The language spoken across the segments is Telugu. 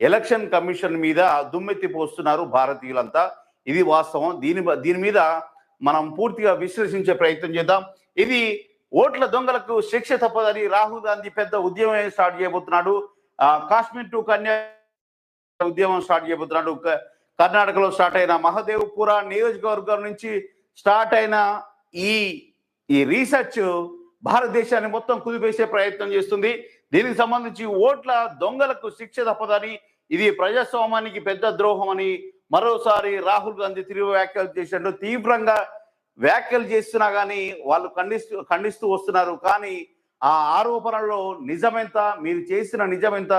ఎలక్షన్ కమిషన్ మీద దుమ్మెత్తి పోస్తున్నారు భారతీయులంతా. ఇది వాస్తవం. దీని దీని మీద మనం పూర్తిగా విశ్లేషించే ప్రయత్నం చేద్దాం. ఇది ఓట్ల దొంగలకు శిక్ష తప్పదని రాహుల్ గాంధీ పెద్ద ఉద్యమం స్టార్ట్ చేయబోతున్నాడు. కాశ్మీర్ టు కన్యా ఉద్యమం స్టార్ట్ చేయబోతున్నాడు. క- కర్ణాటకలో స్టార్ట్ అయిన మహదేవ్పుర నియోజకవర్గం నుంచి స్టార్ట్ అయిన ఈ ఈ రీసెర్చ్ భారతదేశాన్ని మొత్తం కుదిపేసే ప్రయత్నం చేస్తుంది. దీనికి సంబంధించి ఓట్ల దొంగలకు శిక్ష తప్పదని ఇది ప్రజాస్వామ్యానికి పెద్ద ద్రోహం అని మరోసారి రాహుల్ గాంధీ తిరిగి వ్యాఖ్యలు చేసినట్టు తీవ్రంగా వ్యాఖ్యలు చేస్తున్నా కానీ వాళ్ళు ఖండిస్తూ ఖండిస్తూ వస్తున్నారు. కానీ ఆ ఆరోపణలో నిజమెంత మీరు చేసిన నిజమెంత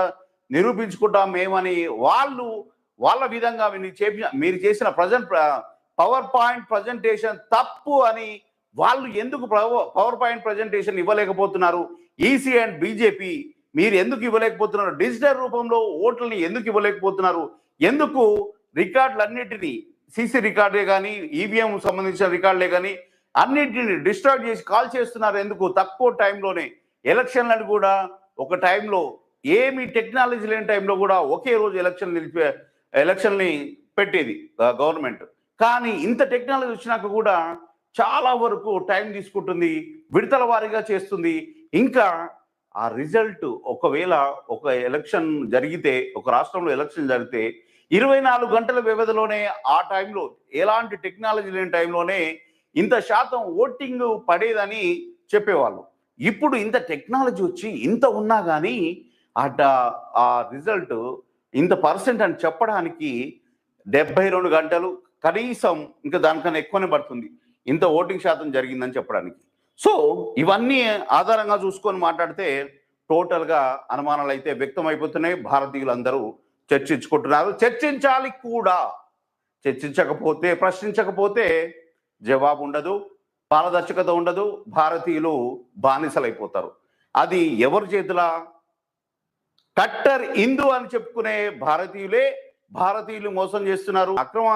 నిరూపించుకుంటాం మేమని వాళ్ళు వాళ్ళ విధంగా మీరు చేపి మీరు చేసిన ప్రజెంట్ పవర్ పాయింట్ ప్రజెంటేషన్ తప్పు అని వాళ్ళు ఎందుకు పవర్ పాయింట్ ప్రజెంటేషన్ ఇవ్వలేకపోతున్నారు? ఈసీ అండ్ బీజేపీ మీరు ఎందుకు ఇవ్వలేకపోతున్నారు? డిజిటల్ రూపంలో ఓట్లని ఎందుకు ఇవ్వలేకపోతున్నారు? ఎందుకు రికార్డులన్నిటినీ సీసీ రికార్డులే కానీ ఈవీఎం సంబంధించిన రికార్డులే కానీ అన్నిటిని డిస్ట్రాక్ట్ చేసి కాల్ చేస్తున్నారు ఎందుకు? తక్కువ టైంలోనే. ఎలక్షన్లను కూడా ఒక టైంలో ఏమి టెక్నాలజీ లేని టైంలో కూడా ఒకే రోజు ఎలక్షన్ నిలిపే ఎలక్షన్ని పెట్టేది గవర్నమెంట్. కానీ ఇంత టెక్నాలజీ వచ్చినాక కూడా చాలా వరకు టైం తీసుకుంటుంది విడతల వారీగా చేస్తుంది. ఇంకా ఆ రిజల్ట్ ఒకవేళ ఒక ఎలక్షన్ జరిగితే ఒక రాష్ట్రంలో ఎలక్షన్ జరిగితే ఇరవై నాలుగు గంటల వ్యవధిలోనే ఆ టైంలో ఎలాంటి టెక్నాలజీ లేని టైంలోనే ఇంత శాతం ఓటింగ్ పడేదని చెప్పేవాళ్ళు. ఇప్పుడు ఇంత టెక్నాలజీ వచ్చి ఇంత ఉన్నా కానీ అట ఆ రిజల్ట్ ఇంత పర్సెంట్ అని చెప్పడానికి డెబ్బై రెండు గంటలు కనీసం ఇంకా దానికన్నా ఎక్కువనే పడుతుంది. ఇంత ఓటింగ్ శాతం జరిగిందని చెప్పడానికి. సో ఇవన్నీ ఆధారంగా చూసుకొని మాట్లాడితే టోటల్గా అనుమానాలు అయితే వ్యక్తం అయిపోతున్నాయి భారతీయులందరూ చర్చించుకుంటున్నారు. చర్చించాలి కూడా. చర్చించకపోతే ప్రశ్నించకపోతే జవాబు ఉండదు పారదర్శకత ఉండదు భారతీయులు బానిసలైపోతారు. అది ఎవరి చేతుల? కట్టర్ హిందూ అని చెప్పుకునే భారతీయులే భారతీయులు మోసం చేస్తున్నారు. అక్రమ